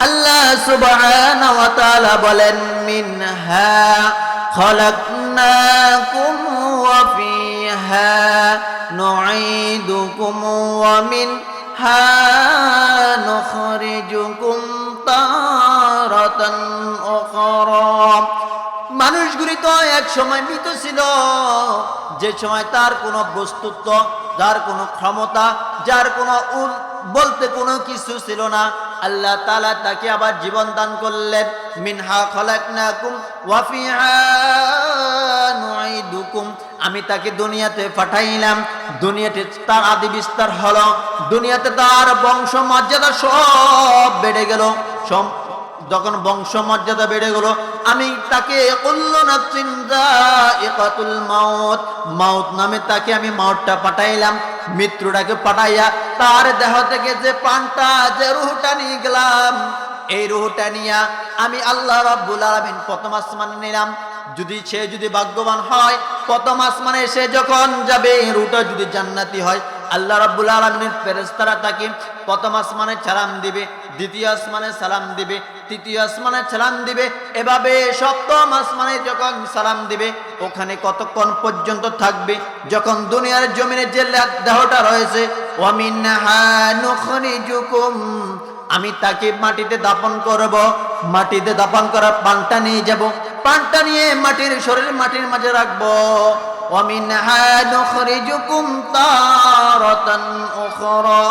আল্লাহ সুবহানাহু ওয়া তাআলা বলেন মিনহা খলাকনাকুম ওয়া ফিহা নুঈদুকুম ওয়া মিনহা নুখরিজুকুম এক সময় মৃত ছিল। যে সময় তার কোনো বস্তুত্ব, যার কোনো ক্ষমতা, যার কোনো উল, বলতে কোনো কিছু ছিল না। আল্লাহ তালা তাকে আবার জীবন দান করলেন। মিনহা খলাকনাকুম ওয়া ফিহা নুঈদুকুম। আমি তাকে দুনিয়াতে পাঠাইলাম। দুনিয়াতে তার আদি বিস্তার হলো, দুনিয়াতে তার বংশ মর্যাদা সব বেড়ে গেল। সব যখন বংশ মর্যাদা বেড়ে গেল আমি তাকে মাউত নামে তাকে আমি মাউটটা পাঠাইলাম, মৃত্যুটাকে পাঠাইয়া তার দেহ থেকে যে প্রাণটা যে রুহটা নিয়ে গেলাম এই রুহটা নিয়া আমি আল্লাহ রাব্বুল আলামিন প্রথম আসমানে নিলাম। যদি সে যদি ভাগ্যবান হয়, প্রথম আসমানে সে যখন যাবে রুটা যদি জান্নাতি হয়, আল্লাহ রাব্বুল আলামিনের ফেরেশতারা তাকে প্রথম আসমানে সালাম দিবে, দ্বিতীয় আসমানে সালাম দিবে, তৃতীয় আসমানে সালাম দিবে, এভাবে সপ্তম আসমানে যখন সালাম দিবে, ওখানে কতক্ষণ পর্যন্ত থাকবে? যখন দুনিয়ার জমিনে যে দেহটা রয়েছে নুখরিজুকুম আমি তাকে মাটিতে দাপন করব মাটিতে দাপন করার পানটা নিয়ে যাব পানটা নিয়ে মাটির শরীর মাটির মাঝে রাখবো ومنها نخرجكم تارة أخرى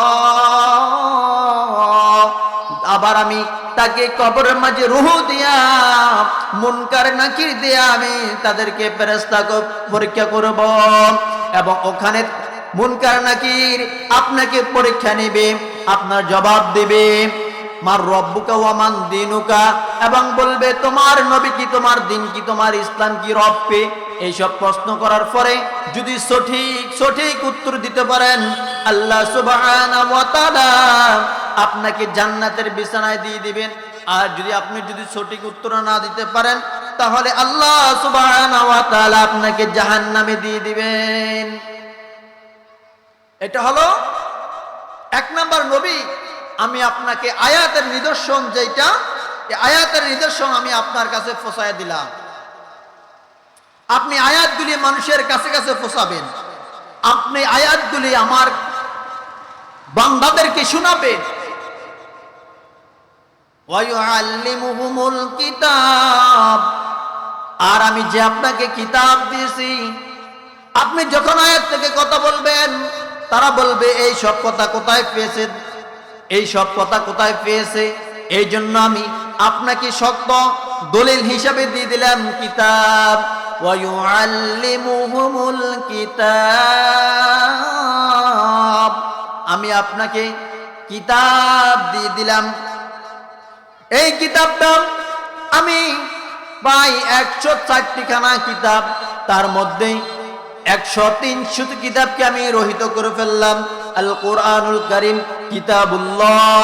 আবার আমি তাকে কবরের মাঝে রুহ দিয়া মুনকার নাকির দিয়া আমি তাদেরকে ফেরেস্তা পরীক্ষা করব এবং ওখানে মুনকার নাকির আপনাকে পরীক্ষা নেবে আপনার জবাব দেবে, মার রব্বুকা ওয়ামান দিনুকা? এবং বলবে, তোমার নবী কি, তোমার দিন কি, তোমার ইসলাম কি রব্বে? এইসব প্রশ্ন করার পরে যদি সঠিক সঠিক উত্তর দিতে পারেন, আল্লাহ তাআলা আপনাকে জান্নাতের বিছানায় দিয়ে দিবেন। আর যদি আপনি যদি সঠিক উত্তর না দিতে পারেন, তাহলে আল্লাহ তাআলা আপনাকে জাহান্নামে দিয়ে দিবেন। এটা হলো এক নাম্বার নবী, আমি আপনাকে আয়াতের নিদর্শন যেটা আয়াতের নিদর্শন আমি আপনার কাছে ফসায় দিলাম। আপনি আয়াতগুলি মানুষের কাছে কাছে ফসাবেন। আপনি আয়াতগুলি আমার বান্দাদেরকে শোনাবেন। আর আমি যে আপনাকে কিতাব দিয়েছি, আপনি যখন আয়াত থেকে কথা বলবেন তারা বলবে, এই সব কথা কোথায় পেয়েছে? এই সব কথা কোথায় পেয়েছে? এই জন্য আমি আপনাকে শক্ত দলিল হিসাবে দিয়ে দিলাম, কিতাব। কিতাব। আমি আপনাকে কিতাব দিয়ে দিলাম। এই কিতাবটা আমি পাই একশো চারটিখানা কিতাব। তার মধ্যে একশো তিনশো কিতাবকে আমি রহিত করে ফেললাম আল কোরআনুল করিম কিতাবুল্লাহ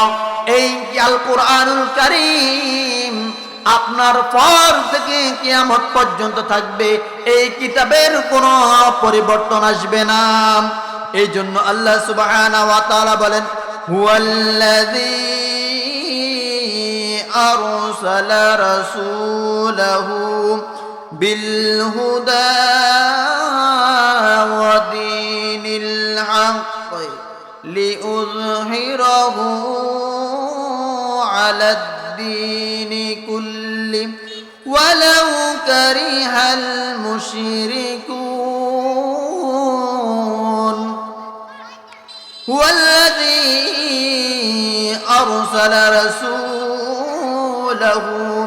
এই আল কোরআনুল করিম আপনার পর থেকে কিয়ামত পর্যন্ত থাকবে এই কিতাবের কোনো পরিবর্তন আসবে না এই জন্য আল্লাহ সুবহানাহু ওয়া তাআলা বলেন হুয়াল্লাযী أرسل رسوله بالهدى ودين الحق لأظهره على الدين كله ولو كره المشركون هو الذي أرسل رسوله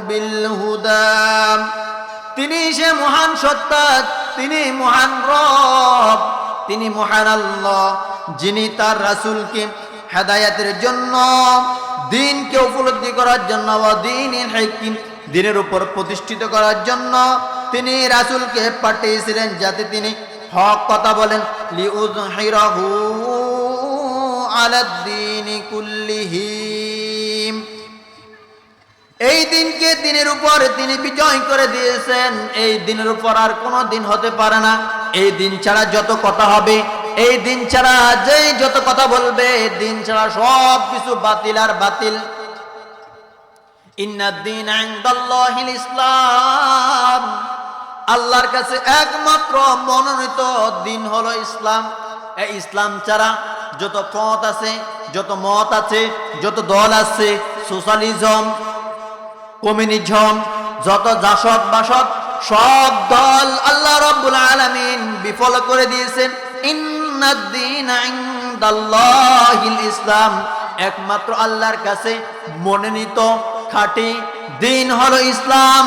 بالهدى তিনি সে মহান সত্তা তিনি মহান রব, তিনি মহান আল্লাহ, যিনি তার রাসূলকে হেদায়াতের জন্য, দিনকে উপলব্ধি করার জন্য দিন দিনের উপর প্রতিষ্ঠিত করার জন্য তিনি রাসূলকে পাঠিয়েছিলেন যাতে তিনি হক কথা বলেন। লিউযহিরাহু আলাদ্দিনি কুল্লিহিম এই দিনকে দিনের উপর তিনি বিজয় করে দিয়েছেন। এই দিনের উপর আর কোনো দিন হতে পারে না। এই দিন ছাড়া যত কথা হবে, এই দিন ছাড়া যেই যত কথা বলবে দিন ছাড়া সব কিছু বাতিল আর বাতিল। ইসলাম। আল্লাহর কাছে একমাত্র মনোনীত দিন হলো ইসলাম। এই ইসলাম ছাড়া যত পথ আছে, যত মত আছে, যত দল আছে, সোশ্যালিজম কমিউনিজম যত জাসদ বাসদ, সব দল আল্লাহ রব্বুল আলামিন বিফল করে দিয়েছেন। ইসলাম একমাত্র আল্লাহর কাছে মনোনীত, খাঁটি দিন হলো ইসলাম।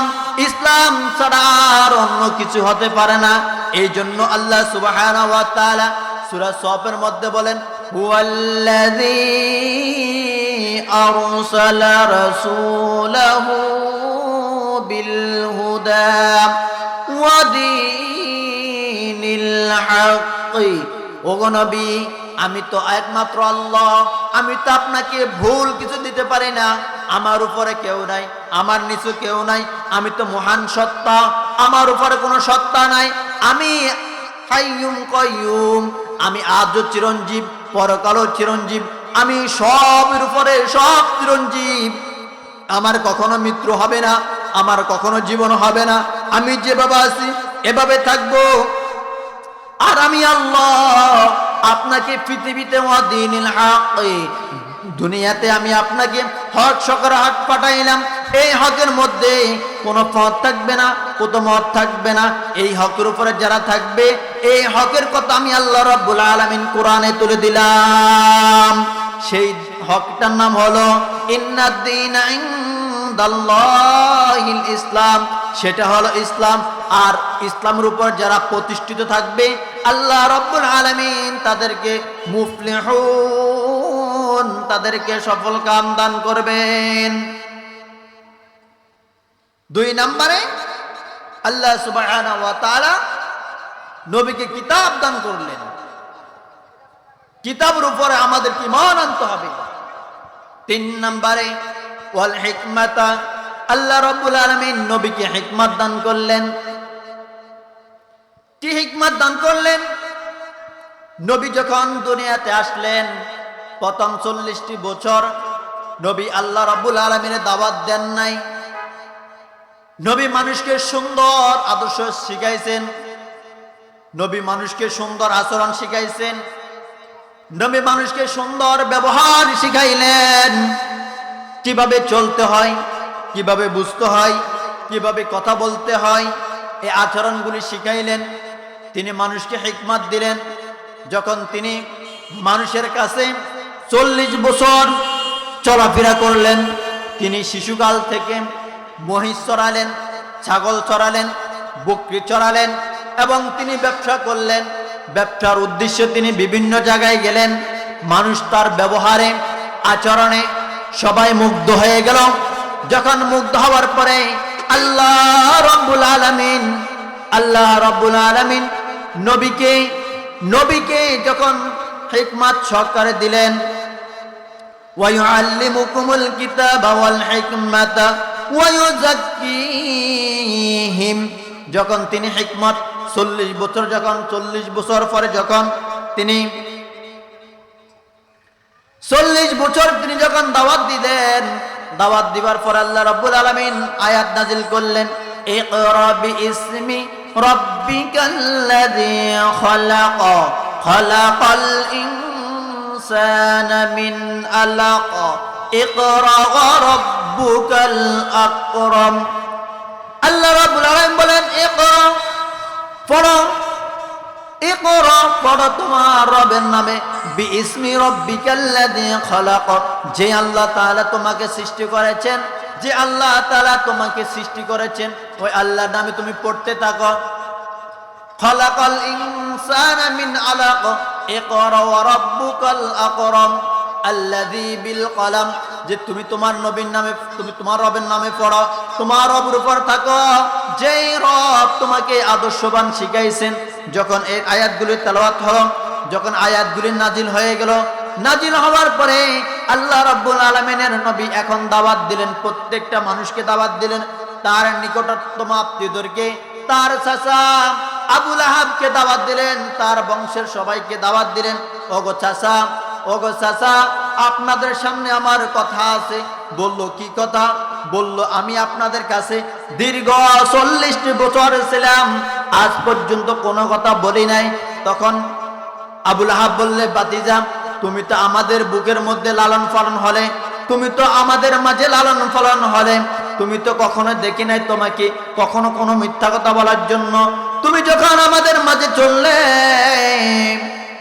ইসলাম ছাড়া আর অন্য কিছু হতে পারে না। এই জন্য আল্লাহ তাআলা সূরা সফের মধ্যে বলেন, হুয়াল্লাযী ওয়া দীনিল হাক্কি ওগো নবী, আমি তো একমাত্র আল্লাহ, আমি তো আপনাকে ভুল কিছু দিতে পারি না। আমার উপরে কেউ নাই, আমার নিচু কেউ নাই, আমি তো মহান সত্তা, আমার উপরে কোনো সত্তা নাই। আমি হাইয়ুম কয়ুম আমি আজও চিরঞ্জীব, পরকালও চিরঞ্জীব আমি সবের উপরে সব চিরঞ্জীব। আমার কখনো মিত্র হবে না, আমার কখনো জীবন হবে না। আমি যেভাবে আছি, এভাবে থাকব। আর আমি আল্লাহ, আপনাকে পৃথিবীতে দুনিয়াতে আমি আপনাকে হক সকর হাত পাঠাইলাম। এই হকের মধ্যে কোনো পথ থাকবে না কত মত থাকবে না। এই হকের উপরে যারা থাকবে, এই হকের কথা আমি আল্লাহ রব্বুল আলামিন কোরআনে তুলে দিলাম। সেই হকটার নাম হলো ইন্নাদ্দিন ইসলাম। সেটা হলো ইসলাম। আর ইসলামের উপর যারা প্রতিষ্ঠিত থাকবে, আল্লাহ রব্বুল আলামিন তাদেরকে মুফলিহুন, তাদেরকে সফল কাম দান করবেন। দুই নম্বরে, আল্লাহ তাআলা নবীকে কিতাব দান করলেন। কিতাবের উপরে আমাদের ইমান আনতে হবে। তিন নম্বরে, ওয়াল হিকমাতা, আল্লাহ রব্বুল আলামিন নবীকে হিকমত দান করলেন। কি হিকমত দান করলেন? নবী যখন দুনিয়াতে আসলেন, প্রথম চল্লিশটি বছর নবী আল্লাহ রব্বুল আলমিনের দাওয়াত দেন নাই। নবী মানুষকে সুন্দর আদর্শ শিখাইছেন। নবী মানুষকে সুন্দর আচরণ শিখাইছেন। নবী মানুষকে সুন্দর ব্যবহার শিখাইলেন। কীভাবে চলতে হয়, কীভাবে বুঝতে হয়, কীভাবে কথা বলতে হয় এই আচরণগুলি শিখাইলেন। তিনি মানুষকে হিকমত দিলেন। যখন তিনি মানুষের কাছে চল্লিশ বছর চলাফেরা করলেন, তিনি শিশুকাল থেকে মহিষ চড়ালেন, ছাগল চড়ালেন, বকরি চড়ালেন এবং তিনি ব্যবসা করলেন। ব্যবসার উদ্দেশ্যে তিনি বিভিন্ন জায়গায় গেলেন। মানুষ তার ব্যবহারে, আচরণে সবাই মুগ্ধ হয়ে গেল। যখন মুগ্ধ হওয়ার পরে আল্লাহ রব্বুল আলামিন, আল্লাহ রব্বুল আলামিন নবীকে নবীকে যখন হিকমাত সহকারে দিলেন ওয়ায়ুআল্লিমুকুমুল কিতাবা ওয়াল হিকমাতা ওয়ায়ুযাক্কিহিম। যখন তিনি হিকমত, চল্লিশ বছর যখন, চল্লিশ বছর পরে যখন তিনি চল্লিশ বছর তিনি যখন দাওয়াত দিলেন, দাওয়াত দিবার পর আল্লাহ রব্বুল আলমিন আয়াত নাজিল করলেন বিইসমি রাব্বিকাল্লাযী খলাক, খলাকাল ইনসানা মিন আলাক, ইকরা রাব্বুকাল আল্লাহ রাব্বুল আলামিন বলেন, ইকরা, পড়ো। ইকরা, পড়ো তোমার রবের নামে। বিইসমি যে আল্লাহ তাআলা তোমাকে সৃষ্টি করেছেন, যে আল্লাহ তাআলা তোমাকে সৃষ্টি করেছেন, ওই আল্লাহর নামে তুমি পড়তে থাকো। খলাকাল ইনসানা মিন আলাক। ইকরা ওয়া রাব্বুকাল আকরাম। আল্লাযী বিল কলম। যে তুমি তোমার নবীর নামে, তুমি তোমার রবের নামে পড়ো, তোমার রবের উপর থাকো। যেই রব তোমাকে আদর্শবান শিখাইছেন, যখন এই আয়াতগুলির তেলাওয়াত হলো, যখন আয়াতগুলি নাজিল হয়ে গেল, নাজিল হওয়ার পরে আল্লাহ রাব্বুল আলামিনের নবী এখন দাওয়াত দিলেন, প্রত্যেকটা মানুষকে দাওয়াত দিলেন, তার নিকটতম আত্মীয়দেরকে, তার চাচা আবুল আহাবকে দাওয়াত দিলেন, তার বংশের সবাইকে দাওয়াত দিলেন, ওগো চাচা ওগো চাচা, আপনাদের সামনে আমার কথা আছে। বলল, কি কথা? বলল, আমি আপনাদের কাছে দীর্ঘ চল্লিশটি বছর ছিলাম, আজ পর্যন্ত কোনো কথা বলি নাই। তখন আবুল আহাব বললে, বাতিজা, তুমি তো আমাদের বুকের মধ্যে লালন পালন হলে, তুমি তো আমাদের মাঝে লালন পালন হলে, তুমি তো কখনো দেখি নাই তোমাকে কখনো কোনো মিথ্যা কথা বলার জন্য। তুমি যখন আমাদের মাঝে চললে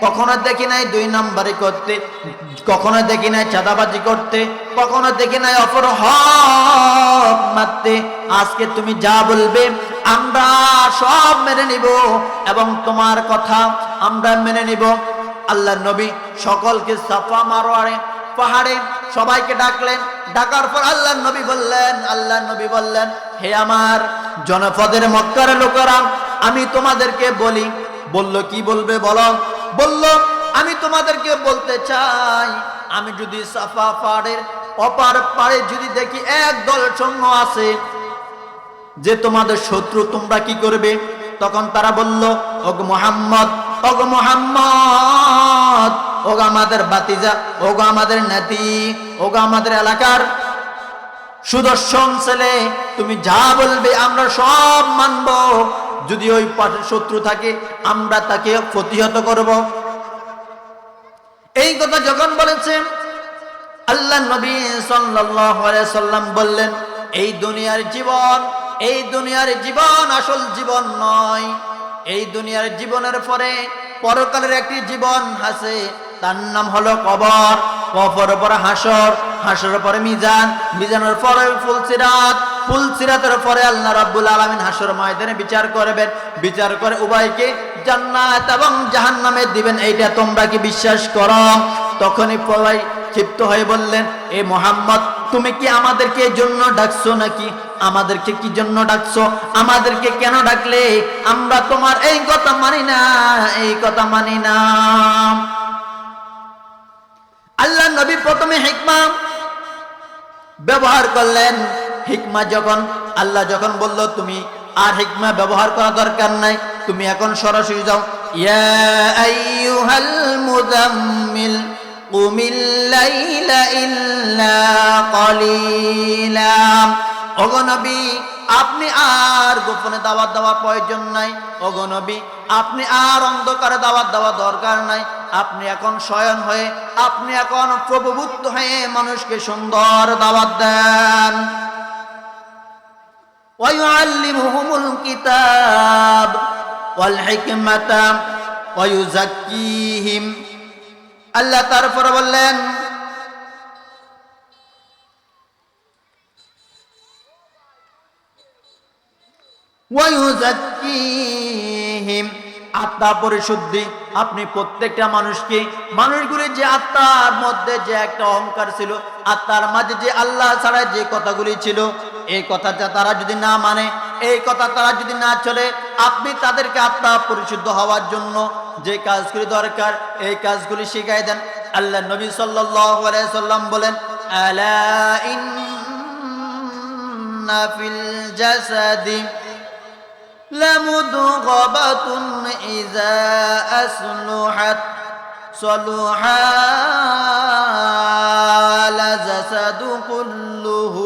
কখনো দেখি নাই দুই নাম্বারি করতে, কখনো দেখি নাই চাঁদাবাজি করতে, কখনো দেখি নাই অপর হক মারতে। আজকে তুমি যা বলবে, আমরা সব মেনে নিব এবং তোমার কথা আমরা মেনে নিব। আল্লাহ নবী সকলকে সাফা মারোয়ারে, পাহাড়ে সবাইকে ডাকলেন। ডাকার পর আল্লাহ নবী বললেন, আল্লাহ নবী বললেন, হে আমার জনপদের মক্কার লোকেরা, আমি তোমাদেরকে বলি। বলল, কি বলবে বলো? বলল, আমি তোমাদেরকে বলতে চাই, আমি যদি সাফা পাহাড়ের অপার পাড়ে যদি দেখি এক দল সৈন্য আছে যে তোমাদের শত্রু, তোমরা কি করবে? তখন তারা বলল, ওগ মোহাম্মদ ওগ মোহাম্মদ, ওগ আমাদের বাতিজা ওগ আমাদের নাতি, ওগ আমাদের এলাকার সুদর্শন ছেলে, তুমি যা বলবে আমরা সব মানব। যদি ওই পাশে শত্রু থাকে, আমরা তাকে প্রতিহত করব। এই কথা যখন বলেছেন, আল্লাহ নবী সাল্লাম বললেন, এই দুনিয়ার জীবন, এই দুনিয়ার জীবন আসল জীবন নয়। এই দুনিয়ার জীবনের পরে পরকালের একটি জীবন আছে, তার নাম হলো কবর। কবরের পরে হাসর, হাসরের পরে মিজান, মিজানের পরে ফুলসিরাত ফুলসিরাতের পরে আল্লাহ রাব্বুল আলামিন হাসর ময়দানে বিচার করবেন। বিচার করে উভয়কে জান্নাত এবং জাহান্নামে দিবেন। এইটা তোমরা কি বিশ্বাস করো? তখনই সবাই ক্ষিপ্ত হয়ে বললেন, এ মোহাম্মদ, তুমি কি আমাদেরকে জন্য ডাকছো নাকি? আমাদেরকে কি জন্য ডাকছো? আমাদেরকে কেন ডাকলে? আমরা তোমার এই কথা মানি না, এই কথা মানি না। আল্লাহ নবী প্রথমে হিকমা ব্যবহার করলেন। হিকমা যখন, আল্লাহ যখন বলল, তুমি আর হিকমা ব্যবহার করা দরকার নাই, তুমি এখন সরাসরি যাও। অগনবী আপনি আর গোপনে দাওয়াত দেওয়ার প্রয়োজন নাই। অগনবী আপনি আর অন্ধকারে দাওয়াত দেওয়া দরকার নাই। আপনি এখন শয়ন হয়ে, আপনি এখন প্রভুভূত হয়ে মানুষকে সুন্দর দাওয়াত দেন। ويعلمهم الكتاب والحكمة ويزكيهم আল্লাহ তারপর বললেন ওয়ায়ুজাক্কিহিম আত্মা পরিশুদ্ধি। আপনি প্রত্যেকটা মানুষকে, মানুষগুলি যে আত্মার মধ্যে যে একটা অহংকার ছিল, আত্মার মাঝে যে আল্লাহ ছাড়া যে কথাগুলি ছিল, এই কথাটা তারা যদি না মানে এই কথা তারা যদি না চলে, আপনি তাদেরকে আত্মা পরিশুদ্ধ হওয়ার জন্য যে কাজগুলি দরকার, এই কাজগুলি শিখাই দেন। আল্লাহ নবী সাল্লাম বলেন, আলা ইন্না ফিল জাসাদি لمدغبة إذا أصلحت صلح الجسد كله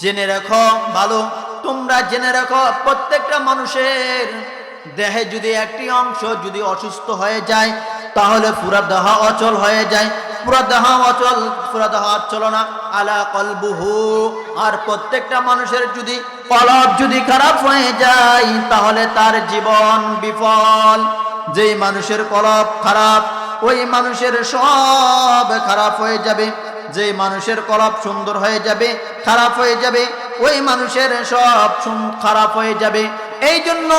জেনে রাখো ভালো তোমরা জেনে রাখো প্রত্যেকটা মানুষের দেহে যদি একটি অংশ যদি অসুস্থ হয়ে যায় তাহলে পুরা দেহ অচল হয়ে যায় পুরা দেহ অচল পুরা দেহ আর প্রত্যেকটা মানুষের যদি যদি খারাপ হয়ে যায়, তাহলে তার জীবন বিফল। যেই মানুষের কলব খারাপ, ওই মানুষের সব খারাপ হয়ে যাবে। মানুষের সুন্দর হয়ে যাবে, খারাপ হয়ে যাবে, ওই মানুষের সব খারাপ হয়ে যাবে। এই জন্য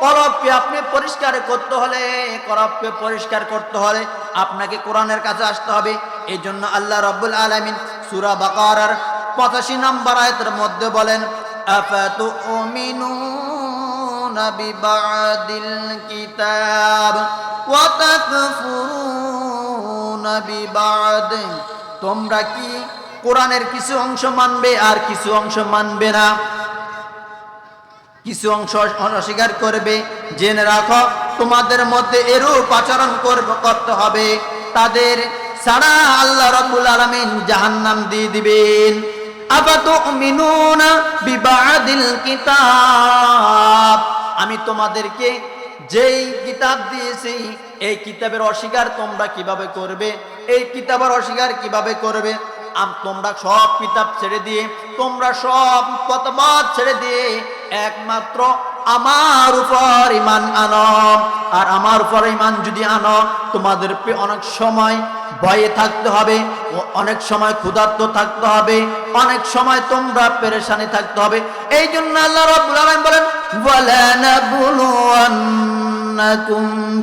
করপকে আপনি পরিষ্কার করতে হলে করপকে পরিষ্কার করতে হলে আপনাকে কোরআনের কাছে আসতে হবে। এই জন্য আল্লাহ রব্বুল আলমিন সুরা বাকার পঁচাশি নম্বর আয়তের মধ্যে বলেন কিতাব তোমরা কি কোরআনের কিছু অংশ মানবে আর কিছু অংশ মানবে না? কিছু অংশ অস্বীকার করবে। জেনে রাখো, তোমাদের মধ্যে এরূপ আচরণ করবে, করতে হবে। তাদের সারা আল্লাহ রাব্বুল আলামিন জাহান্নাম দিয়ে দিবেন। আমি তোমাদেরকে যেই কিতাব দিয়েছি, এই কিতাবের অস্বীকার তোমরা কীভাবে করবে? এই কিতাবের অস্বীকার কীভাবে করবে? তোমরা সব কিতাব ছেড়ে দিয়ে, তোমরা সব মতবাদ ছেড়ে দিয়ে, একমাত্র আমার উপর ইমান আনো। আর আমার উপর ইমান যদি আনো, তোমাদের অনেক সময় ভয়ে থাকতে হবে অনেক সময় ক্ষুধার্ত থাকতে হবে, অনেক সময় তোমরা পেরেশানি থাকতে হবে। এই জন্য আল্লাহ রাব্বুল বলেন, ওয়ালা নাবলুওয়ান্নাকুম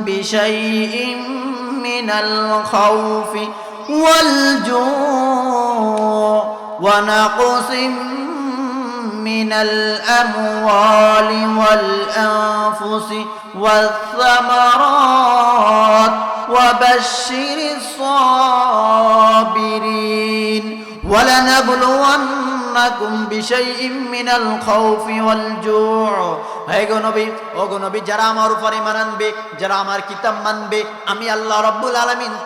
বিশাইইম মিনাল খাউফি والجوع ونقص من الأموال والأنفس والثمرات وبشر الصابرين ولنبلونكم بشيء من الخوف والجوع হে গো ও গো যারা আমার উপর ইমান যারা আমার কিতাব মানবে, আমি আল্লাহ রব্বুল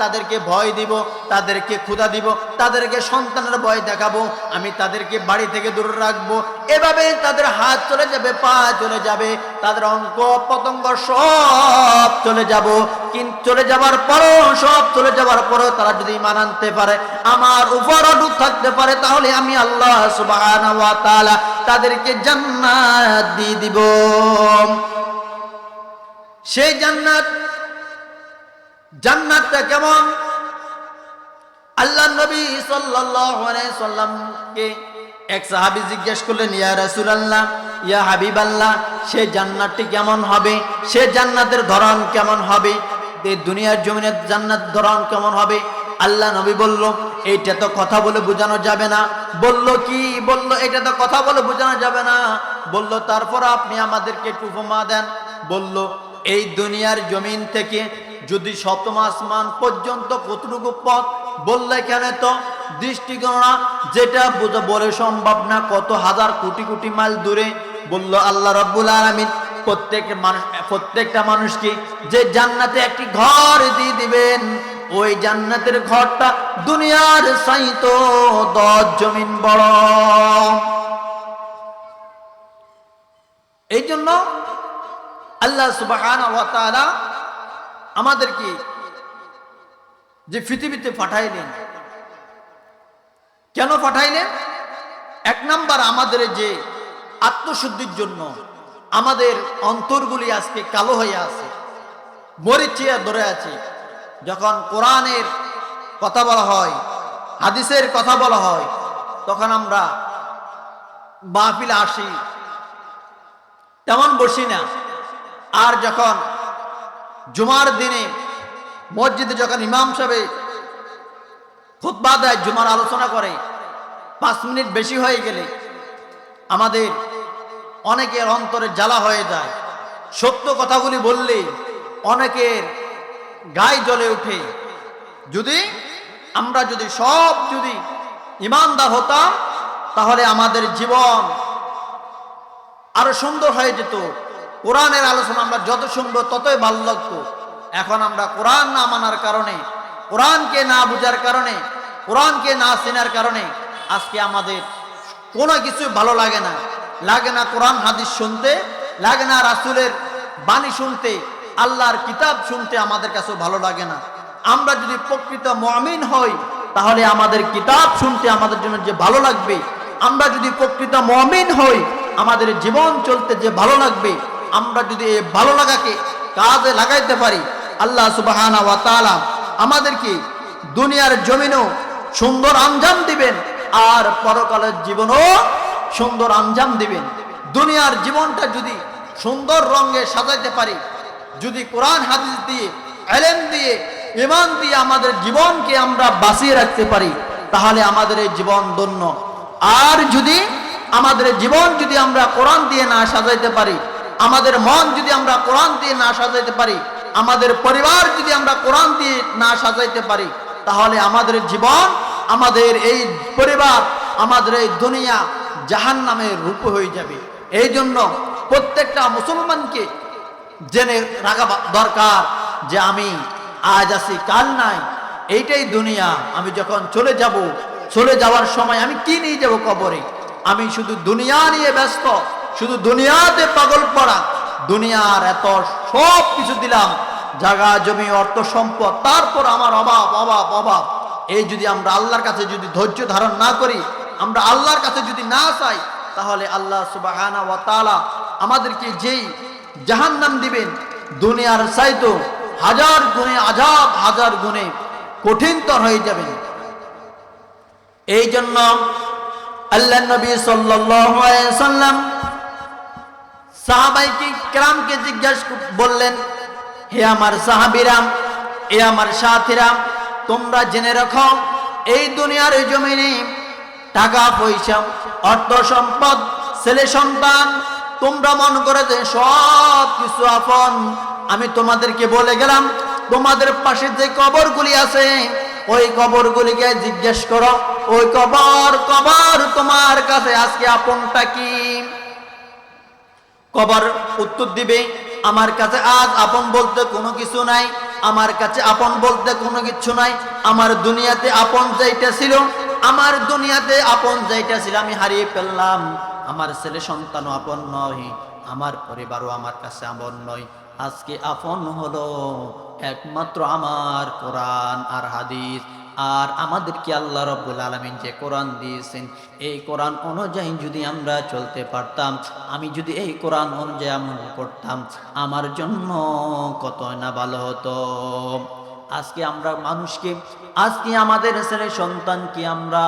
তাদেরকে ভয় দিব, তাদেরকে ক্ষুধা দিব, তাদেরকে সন্তানের ভয় দেখাবো, আমি তাদেরকে বাড়ি থেকে দূরে রাখব। এভাবে তাদের হাত চলে যাবে, পা চলে যাবে, তাদের অঙ্ক পতঙ্গ সব চলে যাব। কিন্তু চলে যাবার পরও, সব চলে যাবার পরও তারা যদি ইমান আনতে পারে, আমার উপর অটুট থাকতে পারে, তাহলে আমি আল্লাহ ওয়া তাদেরকে জান্নাত দিয়ে দিব। সেই জান্নাত, জান্নাতটা কেমন? আল্লাহ নবী সাল্লামকে এক সাহাবী জিজ্ঞেস করলেন, ইয়া রাসূলুল্লাহ, ইয়া হাবিবাল্লাহ সে জান্নাতটি কেমন হবে? সে জান্নাতের ধরন কেমন হবে? দুনিয়ার জমিনের জান্নাত ধরন কেমন হবে? আল্লাহ নবী বলল, এইটা তো কথা বলে বোঝানো যাবে না। বলল, কি? বলল এটা তো কথা বলে বোঝানো যাবে না। বলল, তারপর আপনি আমাদেরকে একটু উপমা দেন। বলল, এই দুনিয়ার জমিন থেকে যদি সপ্তম আসমান পর্যন্ত কতটুকু পথ? বললে, কেন তো দৃষ্টিগণনা যেটা বলে সম্ভব না, কত হাজার কোটি কোটি মাইল দূরে। বলল, আল্লাহ রব্বুল আলামিন প্রত্যেক মানুষ প্রত্যেকটা মানুষকে যে জান্নাতে একটি ঘর দিয়ে দিবেন ওই জান্নাতের ঘরটা দুনিয়ার সাইত দশ জমিন বড়। এই জন্য আল্লাহ সুবাহান আমাদেরকে যে পৃথিবীতে পাঠাইলেন, কেন পাঠাইলেন? এক নাম্বার আমাদের যে আত্মশুদ্ধির জন্য আমাদের অন্তরগুলি আজকে কালো হয়ে আছে, মরিচিয়া ধরে আছে। যখন কোরআনের কথা বলা হয়, হাদিসের কথা বলা হয়, তখন আমরা মাহফিল আসি। তেমন বসি না। আর যখন জুমার দিনে মসজিদে যখন ইমাম সাহেব খুতবা দেয়, জুমার আলোচনা করে, পাঁচ মিনিট বেশি হয়ে গেলে আমাদের অনেকের অন্তরে জ্বালা হয়ে যায়। সত্য কথাগুলি বললে অনেকের গায়ে জ্বলে ওঠে যদি আমরা যদি সব যদি ইমানদার হতাম, তাহলে আমাদের জীবন আরও সুন্দর হয়ে যেত। কোরআনের আলোচনা আমরা যত শুনব ততই ভালো লাগতো। এখন আমরা কোরআন না মানার কারণে, কোরআনকে না বুঝার কারণে, কোরআনকে না চেনার কারণে আজকে আমাদের কোনো কিছু ভালো লাগে না। লাগে না কোরআন, হাদিস শুনতে, লাগে না রাসুলের বাণী শুনতে আল্লাহর কিতাব শুনতে আমাদের কাছে ভালো লাগে না। আমরা যদি প্রকৃত মমিন হই, তাহলে আমাদের কিতাব শুনতে আমাদের জন্য যে ভালো লাগবে, আমরা যদি প্রকৃত মমিন হই, আমাদের জীবন চলতে যে ভালো লাগবে, আমরা যদি এই ভালো লাগাকে কাজে লাগাইতে পারি, আল্লাহ সুবাহানা ওয়া তাআলা আমাদেরকে দুনিয়ার জমিনও সুন্দর আঞ্জাম দিবেন, আর পরকালের জীবনও সুন্দর আঞ্জাম দিবেন। দুনিয়ার জীবনটা যদি সুন্দর রঙে সাজাইতে পারি যদি কোরআন, হাদিস দিয়ে, এলেম দিয়ে ইমান দিয়ে আমাদের জীবনকে আমরা বাঁচিয়ে রাখতে পারি, তাহলে আমাদের এই জীবন ধন্য। আর যদি আমাদের জীবন যদি আমরা কোরআন দিয়ে না সাজাইতে পারি, আমাদের মন যদি আমরা কোরআন দিয়ে না সাজাইতে পারি, আমাদের পরিবার যদি আমরা কোরআন দিয়ে না সাজাইতে পারি, তাহলে আমাদের জীবন, আমাদের এই পরিবার, আমাদের এই দুনিয়া জাহান নামের রূপ হয়ে যাবে। এই জন্য প্রত্যেকটা মুসলমানকে জেনে রাখা দরকার যে আমি আজ আছি, কাল নাই। এইটাই দুনিয়া। আমি যখন চলে যাব, চলে যাওয়ার সময় আমি কি নিয়ে যাব কবরে? আমি শুধু দুনিয়া নিয়ে ব্যস্ত, শুধু দুনিয়াতে পাগল পড়া। দুনিয়ার এত সব কিছু দিলাম, জায়গা, জমি, অর্থ, সম্পদ, তারপর আমার অভাব অভাব অভাব। এই যদি আমরা আল্লাহর কাছে যদি ধৈর্য ধারণ না করি, আমরা আল্লাহর কাছে যদি না চাই, তাহলে আল্লাহ সুবাহানা ওয়া তাআলা আমাদেরকে যেই জাহান্নাম দিবেন। দুনিয়ার চাইতো হাজার গুণে আজাব, হাজার গুণে কঠিনতর হয়ে যাবেন। এই জন্য আল্লাহ নবী সাল্লাম সাহাবাইকে কেরামকে জিজ্ঞাসা বললেন, হে আমার সাহাবিরাম এ আমার সাথীরাম তোমরা জেনে রাখো, এই দুনিয়ার জমিনে টাকা পয়সা অর্থ সম্পদ ছেলে সন্তান তোমরা মন করে যে সব কিছু আপন, আমি তোমাদেরকে বলে গেলাম, তোমাদের পাশে যে কবরগুলি আছে, ওই কবরগুলিকে জিজ্ঞেস করো, ওই কবর কবর তোমার কাছে আজকে আপনটা কি? কবর উত্তর দিবে, আমার কাছে আজ আপন বলতে কোনো কিছু নাই, আমার কাছে আপন বলতে কোনো কিছু নাই, আমার দুনিয়াতে আপন যেটা ছিল আমার দুনিয়াতে আপন যেটা ছিল আমি হারিয়ে ফেললাম। আমার ছেলে সন্তানও আপন নয়, আমার পরিবারও আমার কাছে আপন নয়। আজকে আপন হলো একমাত্র আমার কোরআন আর হাদিস। আর আমাদেরকে আল্লাহ রব্বুল আলমিন যে কোরআন দিয়েছেন, এই কোরআন অনুযায়ী যদি আমরা চলতে পারতাম, আমি যদি এই কোরআন অনুযায়ী আমল করতাম, আমার জন্য কত না ভালো হতো। আজকে আমরা মানুষকে, আজকে আমাদের ছেলে সন্তানকে আমরা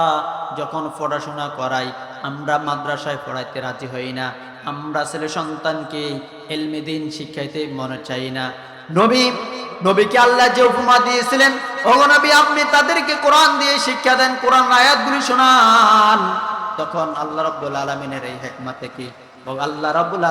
যখন পড়াশোনা করাই, আমরা মাদ্রাসায় পড়াইতে রাজি হই না। আমরা ছেলে সন্তানকে এলমে দিন শিখাইতে মনে চাই না। নবী, নবীকে আল্লাহ যে উপমা দিয়েছিলেন, ওগো নবী, আপনি তাদেরকে কোরআন দিয়ে শিক্ষা দেন, কোরআন আয়াতগুলি শোনান। তখন আল্লাহ রাব্বুল আলামিনের এই হেকমা থেকে আল্লাহ রাব্বুল আলামিন